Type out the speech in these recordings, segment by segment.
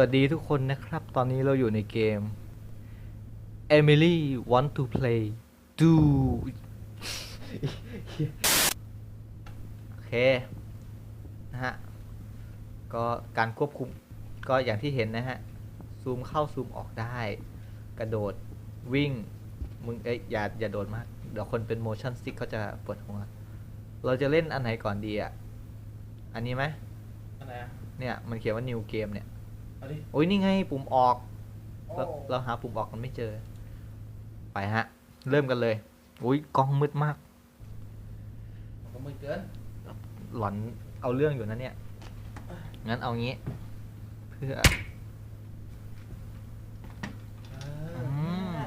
วัสดีทุกคนนะครับ ตอนนี้เราอยู่ในเกม Emily want to play do โอเค นะฮะ ก็การควบคุมก็อย่างที่เห็นนะฮะ ซูมเข้าซูมออกได้ กระโดดวิ่ง มึงเอ้ยอย่าอย่าโดดมาก เดี๋ยวคนเป็น motion stick เขาจะปวดหัว เราจะเล่นอันไหนก่อนดีอะ อันนี้ไหม อะไรอะ เนี่ย มันเขียนว่า new game เนี่ย เอาดิโอ้ยนี่ไงปุ่มออกโอ้เราเราหาปุ่มออกกันไม่เจอ ไปฮะ เริ่มกันเลยอุ้ยกล้องมืดมาก มันก็มืดเกิน หลอนเอาเรื่องอยู่นะเนี่ย งั้นเอางี้ เพื่อเออือม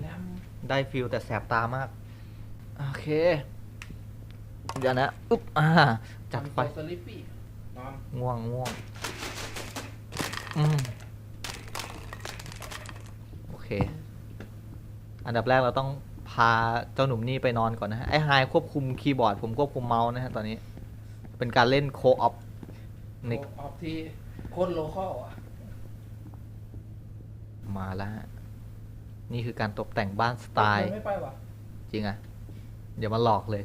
แลมได้ฟิลแต่แสบตามาก โอเค เดี๋ยวนะ อุ๊บอ่า จัดไปสลิปปี้นอนง่วงง่วง อืมโอเค อันดับแรกเราต้องพาเจ้าหนุ่มนี่ไปนอนก่อนนะฮะ ไอ้ไฮควบคุมคีย์บอร์ด ผมควบคุมเมาส์นะฮะตอนนี้ เป็นการเล่นโคออฟในโอออกที่โคตรโลคอลอะ มาแล้วฮะนี่คือการตกแต่งบ้านสไตล์ ไม่ไปวะจริงอะเดี๋ยวมาหลอกเลย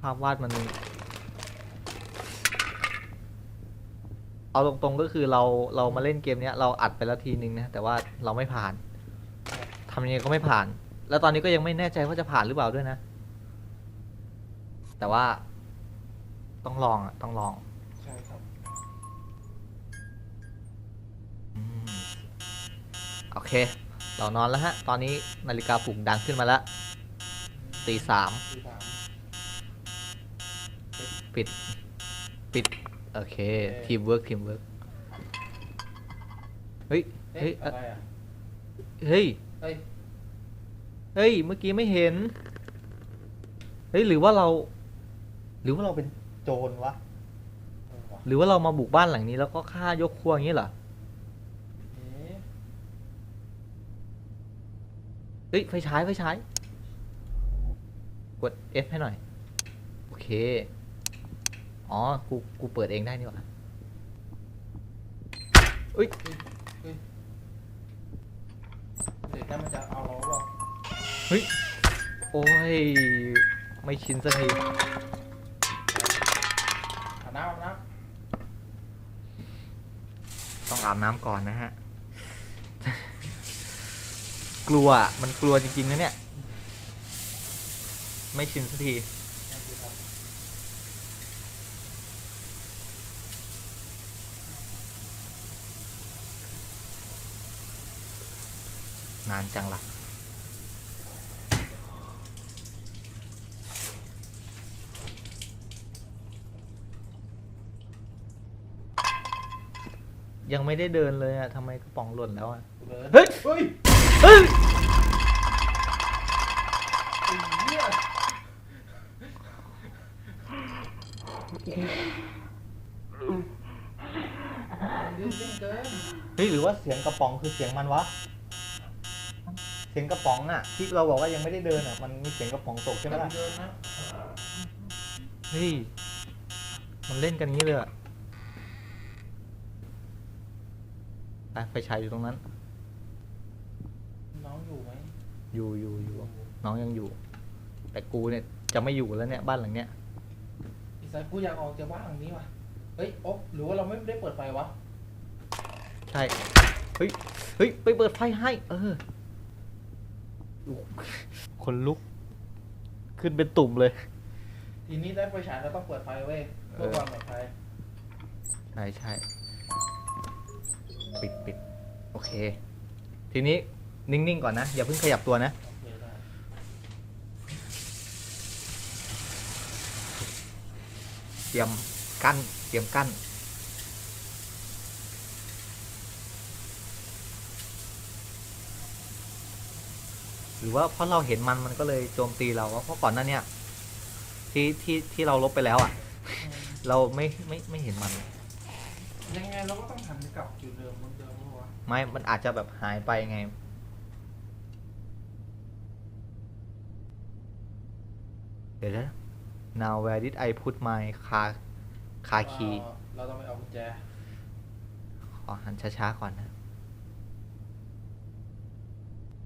ภาพวาดมัน เอาตรงๆก็คือเราเรามาเล่นเกมเนี้ยเราอัดไปแล้วทีนึงนะแต่ว่าเราไม่ผ่านทำยังไงก็ไม่ผ่าน แล้วตอนนี้ก็ยังไม่แน่ใจว่าจะผ่านหรือเปล่าด้วยนะ แต่ว่า ต้องลองอะต้องลองใช่ครับ อืมโอเค เรานอนแล้วฮะ ตอนนี้นาฬิกาปลุกดังขึ้นมาแล้วตีสามตีสามปิด ปิด โอเค ทีมเวิร์กทีมเวิร์กเฮ้ยเอ๊ะเฮ้ย อะไรอะเฮ้ย เฮ้ย เฮ้ย เมื่อกี้ไม่เห็น เฮ้ย หรือว่าเรา หรือว่าเราเป็นโจรวะเออวะหรือว่าเรามาบุกบ้านหลังนี้แล้วก็ฆ่ายกครัวอย่างนี้เหรอเอ๊ะเฮ้ย ไฟฉาย ไฟฉาย กด F ให้หน่อย โอเค อ๋อ กู กูเปิดเองได้นี่หว่าเอ้ยเฮ้ย เด็กนั่นมันจะเอาเราบอกโอ้ย ไม่ชินสักทีอาบน้ำอาบน้ต้องอาบน้ำก่อนนะฮะ กลัวอะมันกลัวจริงๆนะเนี่ย ไม่ชินสักทีำนั่นสิครับ นานจังละยังไม่ได้เดินเลยอะทำไมกระป๋องหล่นแล้วอะเดินเฮ้ย เฮ้ย เฮ้ยไอ้เหี้ยมันดื้อเล่นเกินเฮ้ยหรือว่าเสียงกระป๋องคือเสียงมันวะเสียงกระป๋องอะที่เราบอกว่ายังไม่ได้เดินอะมันมีเสียงกระป๋องตกใช่ไหมล่ะเดินนะเฮ้ยมันเล่นกันงี้เลยอะไปไฟฉายอยู่ตรงนั้น น้องอยู่ไหมอยู่อยู่อยู่น้องยังอยู่ แต่กูเนี่ยจะไม่อยู่แล้วเนี่ยบ้านหลังเนี้ยอีสายกูอยากออกจากบ้านหลังนี้ว่ะเฮ้ยโอ๊ะหรือว่าเราไม่ได้เปิดไฟวะใช่เฮ้ยเฮ้ยไปเปิดไฟให้ เอออู้ คนลุก ขึ้นเป็นตุ่มเลย ทีนี้ได้ไฟฉายเราต้องเปิดไฟเว้ยเพื่อความปลอดภัยใช่ใช่ ปิดปิดโอเค ทีนี้นิ่ง ๆ ก่อนนะ อย่าเพิ่งขยับตัวนะ โอเคได้เตรียมกั้น เตรียมกั้น หรือว่าเพราะเราเห็นมันมันก็เลยโจมตีเราวะเพราะก่อนหน้าเนี้ยที่ที่ที่เราลบไปแล้วอะ เราไม่ไม่ไม่เห็นมัน ยังไงเราก็ต้องหันกลับจุดเดิมเหมือนเดิมวะไม่ มันอาจจะแบบหายไปไง เดี๋ยวนะ now where did I put my car car key เอ่อเราต้องไปเอากุญแจ ขอหันช้าๆก่อนนะ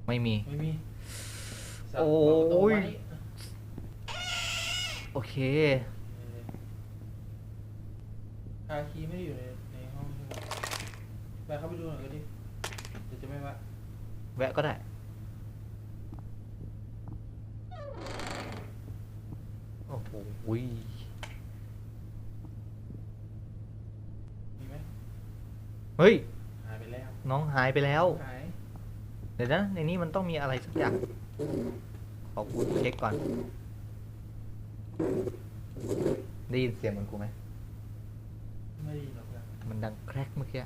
ไม่มี ไม่มี สัตว์โอ้เปิดประตูยมานี่โอเคเออคาคีไม่ได้อยู่ในในห้องใช่ไหมไปเข้าไปดูหน่อยก็ดิเดี๋ยวจะไม่ว่าแวะก็ได้ โอ้โหอุ๊ยมีไหมเฮ้ย หายไปแล้วน้องหายไปแล้ว หาย เดี๋ยวนะในนี้มันต้องมีอะไรสักอย่าง ขอกูเช็คก่อน ได้ยินเสียงเหมันกูไหม ไม่ได้ยินหรอกนะมันดังแครกเมื่อกี้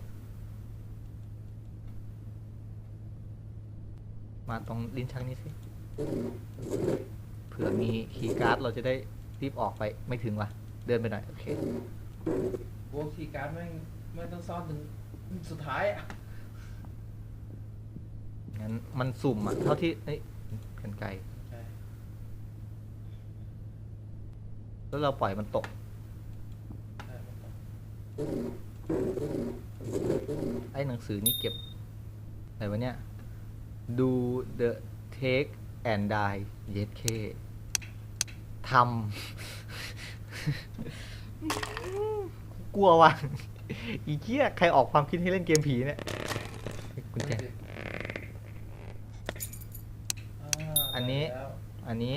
มาตรงลิ้นชักนี้สิ เผื่อมีคีย์การ์ดเราจะได้รีบออกไปไม่ถึงว่ะเดินไปหน่อย โอเคพวกทีการ์ดแม่งไม่ต้องซ่อนถึงสุดท้ายอะงั้นมันสุ่มอะเท่าที่เอ้ย กันไกลใช่แล้วเราปล่อยมันตกใช่มันต้องไอ้หนังสือนี่เก็บอะไรวะเนี่ยดู the take and die yes k ทำกลัวว่ะอีเกี้ยใครออกความคิดให้เล่นเกมผีเนี่ยกุญแจา อั นนี้ได้แล้วอันนี้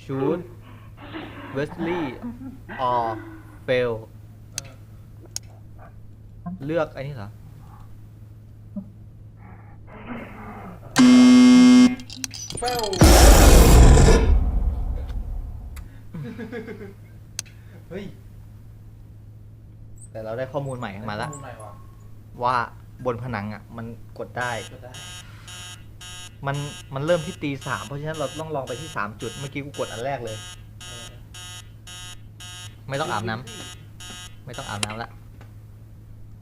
shoot Wesley or fail อ่าเลือกอันนี้เหรอเฟลเฮ้ยแต่เราได้ข้อมูลใหม่มาแล้วได้ข้อไหนวะว่าบนผนังอะ มันกดได้ก็ได้ มันมันเริ่มที่ตีสามเพราะฉะนั้นเราต้องลองไปที่สามจุดเมื่อกี้กูกดอันแรกเลยเออไม่ต้องอาบน้ำไม่ต้องอาบน้ำละ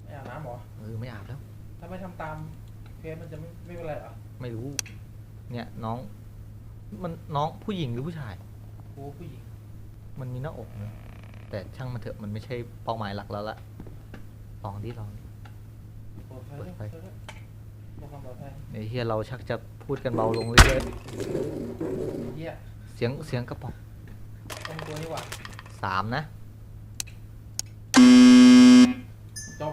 ไม่อาบน้ำเหรอ เออไม่อาบแล้ว ถ้าไม่ทำตามเพจมันจะไม่ไม่เป็นไรเหรอไม่รู้ เนี่ยน้อง มันน้องผู้หญิงหรือผู้ชาย โอ้ผู้หญิง มันมีหน้าอกนะแต่ช่างมันเถอะมันไม่ใช่เป้าหมายหลักแล้วละลองดิลองดิเปิดไฟเปิดไฟเปิดไฟเพื่อ ความปลอดภัยในเฮียเราชักจะพูดกันเบาลงเรื่อยเฮียๆเสียงเสียงกระป๋องต้องตัวนี้ว่ะสามนะ จบ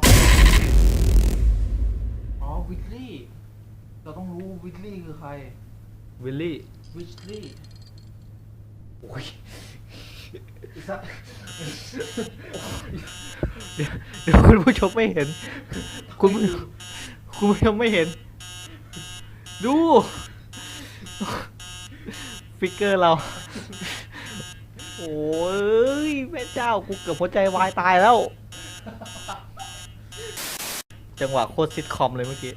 อ๋อวิทลี่เราต้องรู้วิทลี่คือใครวิลลี่ วิทลี่โอ้ยอีสักเดี๋ยวเดี๋ยวคุณผู้ชมไม่เห็น คุณผู้ คุณผู้ชมไม่เห็น ดู ฟิกเกอร์เรา โอ้ยแม่เจ้ากูเกือบหัวใจวายตายแล้ว จังหวะโคตรซิทคอมเลยเมื่อกี้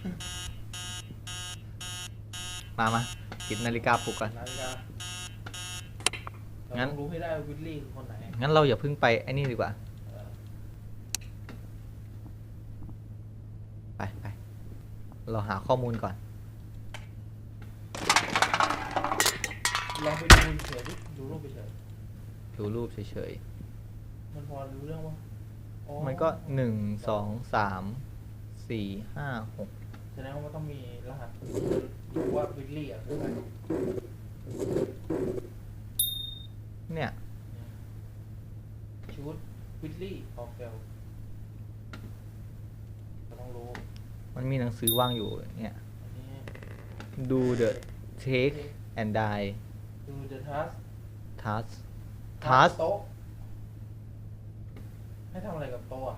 มามาปิดนาฬิกาปลุกกัน นาฬิกาเรางั้นต้องรู้ให้ได้ว่าวิทลี่คือคนไหน งั้นเราอย่าเพิ่งไปไอ้นี่ดีกว่า เออ ไปไป เราหาข้อมูลก่อน ลองไปดูเฉยดิดูรูปไปเฉยดูรูปเฉยมันพอรู้เรื่องว่าอ๋อๆ มันก็หนึ่งสองสามสี่ห้าหกแสดงว่ามันต้องมีรหัสดูว่าวิทลี่อะคือใครเนี่ยชุดวิทลี่ออฟเฟลเราต้องรู้ มันมีหนังสือวางอยู่เนี่ยอันนี้ดู the take and die ดูเดอะทัส task task โต๊ะให้ทำอะไรกับโต๊ะอะ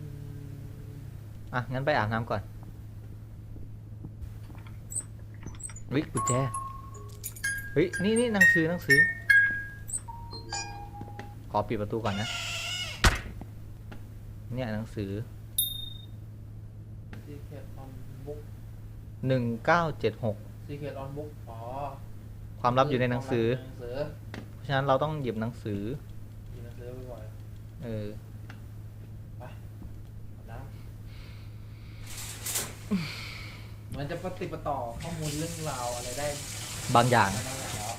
อืมอะ งั้นไปอาบน้ำก่อน วิกุญแจ เฮ้ย นี่นี่หนังสือหนังสือ ขอปิดประตูก่อนนะ เนี่ยหนังสือ ซีเคทออนบุ๊กหนึ่งเก้าเจ็ดหกซีเคทออนบุ๊กอ๋อความลับอยู่ในหนังสือ หนังสือเพราะฉะนั้นเราต้องหยิบหนังสือหยิบหนังสือไปก่อนเออไปอาบน้ำมันจะปฏิปต่อข้อมูลเรื่องราวอะไรได้บางอย่างบางอย่างแล้ว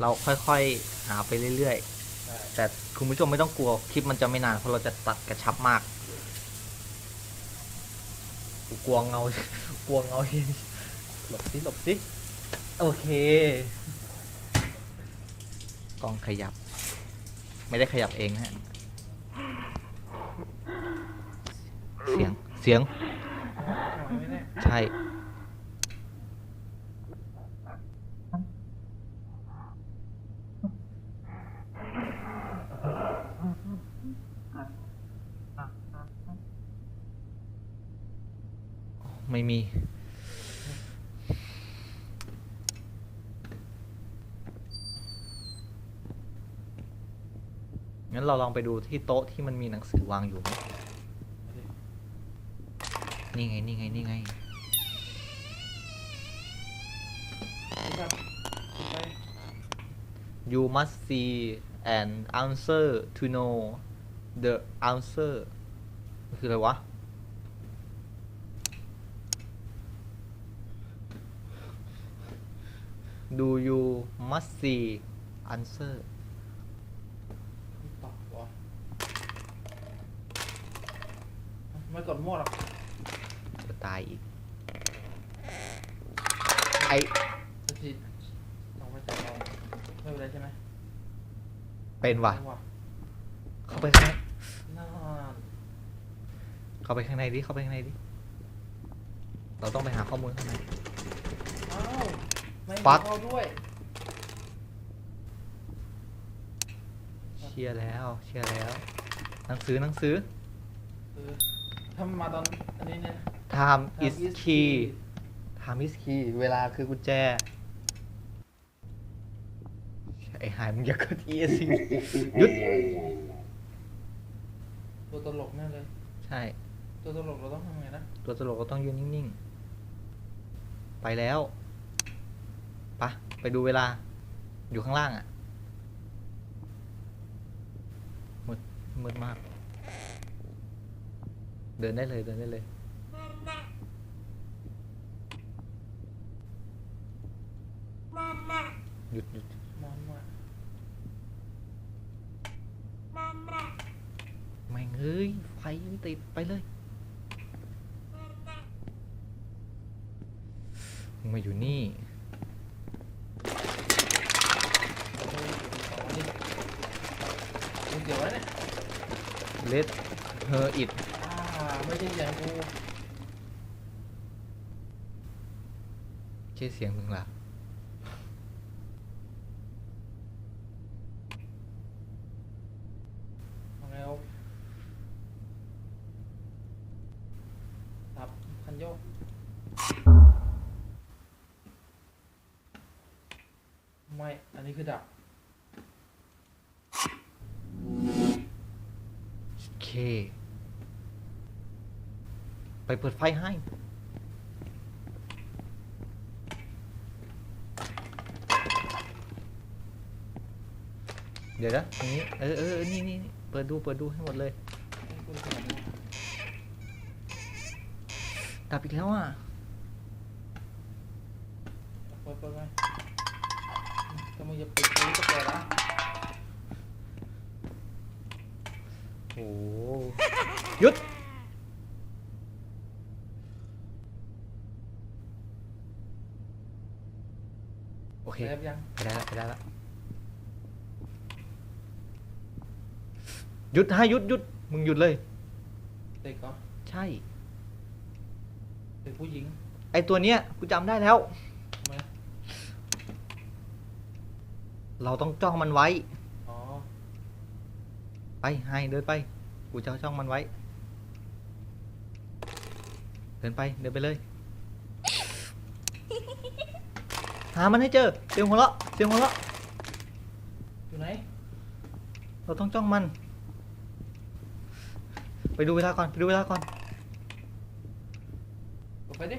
เราค่อยๆหาไปเรื่อยใช่ช่แต่คุณผู้ชมไม่ต้องกลัว คลิปมันจะไม่นานเพราะเราจะตัดกระชับมาก กลัวเงากลัวเงาเห็นหลบสิหลบสิโอเค กล้องขยับ ไม่ได้ขยับเองนะฮะ เสียง เสียง ใช่ ไม่มี งั้นเราลองไปดูที่โต๊ะที่มันมีหนังสือวางอยู่ไหมนี่ไง นี่ไง นี่ไง You must see an answer to know the answer มันคืออะไรวะ Do you must see answer ตอบวะไม่กดมั่วหรอกจะตายอีก ไอจะทีต้องไปจับเราไม่เป็นไรใช่ไหมเป็นว่ะ ไม่ว่ะเข้าไปข้างในน่าเข้าไปข้างในดิ เข้าไปข้างในดิ เราต้องไปหาข้อมูลข้างใน อ้าว ไม่ฟักเข้าด้วยเชียร์แล้วเชียร์แล้ว หนังสือหนังสือ เออถ้ามันมาตอนอันนี้เนี่ย Time Time is key Time is key เวลาคือกุญแจไอ้หายมึงอย่ากด ESC หยุด ตัวตลกแน่เลย ใช่ ตัวตลกเราต้องทำไงนะ ตัวตลกก็ต้องยืนนิ่ง ๆ ไปแล้วปะ ไปดูเวลา อยู่ข้างล่างอะ่ะมืดมืดมาก เดินได้เลยเดินได้เลย หยุดหยุดมอนว่าไม่งเอ้ยไฟยังติดไปเลยมึงมาอยู่นี่ เฮ้ยสองอันนี้มึงเดี๋ยวไว้เนี่ย let her it อ่าไม่ใช่เสียงกูใช่เสียงมึงล่ะเอาไงเอาตับคันโยกไม่ อันนี้คือดับ ไปเปิดไฟให้ เดี๋ยวนะตรงนี้ เออเออนี่นี่เปิดดู เปิดดูให้หมดเลย ดับอีกแล้วอะเปิดเปิดไหมถ้ามึงจะปิดกูก็เปิดนะ โอ้หยุด โอเคเซฟยังไปได้แล้วไปได้แล้วหยุดให้หยุดหยุดมึงหยุดเลย เด็กเหรอใช่ เด็กผู้หญิงไอตัวเนี้ยกูจำได้แล้ว ทำไม เราต้องจ้องมันไว้อ๋อ ไปให้เดินไปกูจะจ้องมันไว้ เดินไปเดินไปเลยหามันให้เจอเสียงหัวเราะเสียงหัวเราะอยู่ไหน เราต้องจ้องมัน ไปดูเวลาก่อนไปดูเวลาก่อนกดไปดิ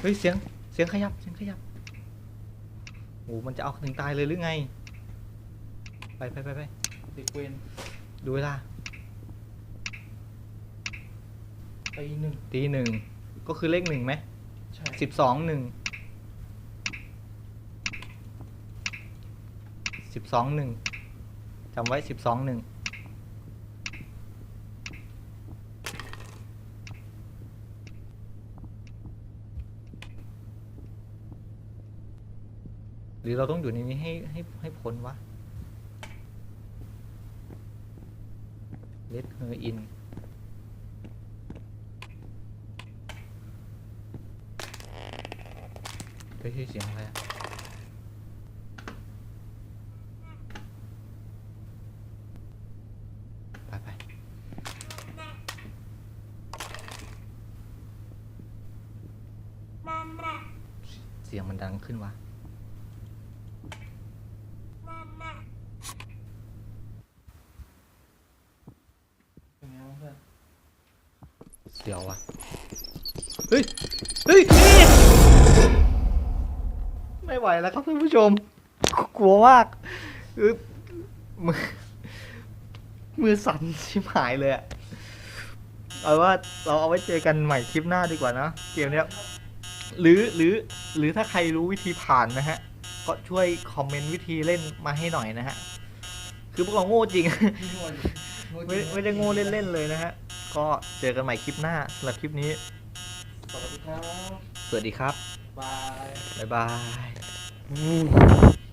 เฮ้ยเสียงเสียงขยับเสียงขยับโอ้มันจะเอาถึงตายเลยหรือไง ไปไปไปไปเด็กเวนดูเวลาตีหนึ่งตีหนึ่งก็คือเลขหนึ่งไหมใช่สิบสองหนึ่งสิบสองหนึ่งจำไว้สิบสองหนึ่งหรือเราต้องอยู่ในนี้ให้ให้ให้พ้นวะ let her in เฮ้ยเฮ้ยเสียงอะไรอะไปไปเสียงมันดังขึ้นวะ เป็นไงบ้างเพื่อน เสียววะ เฮ้ย เฮ้ยนี่ไม่ไหวแล้วครับท่านผู้ชม กลัวมากคือมือมือสั่นชิบหายเลยอะเอาว่าเราเอาไว้เจอกันใหม่คลิปหน้าดีกว่านะเกมเนี้ยหรือหรือหรือถ้าใครรู้วิธีผ่านนะฮะ ก็ช่วยคอมเมนต์วิธีเล่นมาให้หน่อยนะฮะ คือพวกเราโง่จริงพี่งอยู่โง่จไม่ริงไม่ได้โง่เล่นๆเลยนะฮะ ก็เจอกันใหม่คลิปหน้าสำหรับคลิปนี้ สวัสดีครับ สวัสดีครับ บาย บ๊ายบาย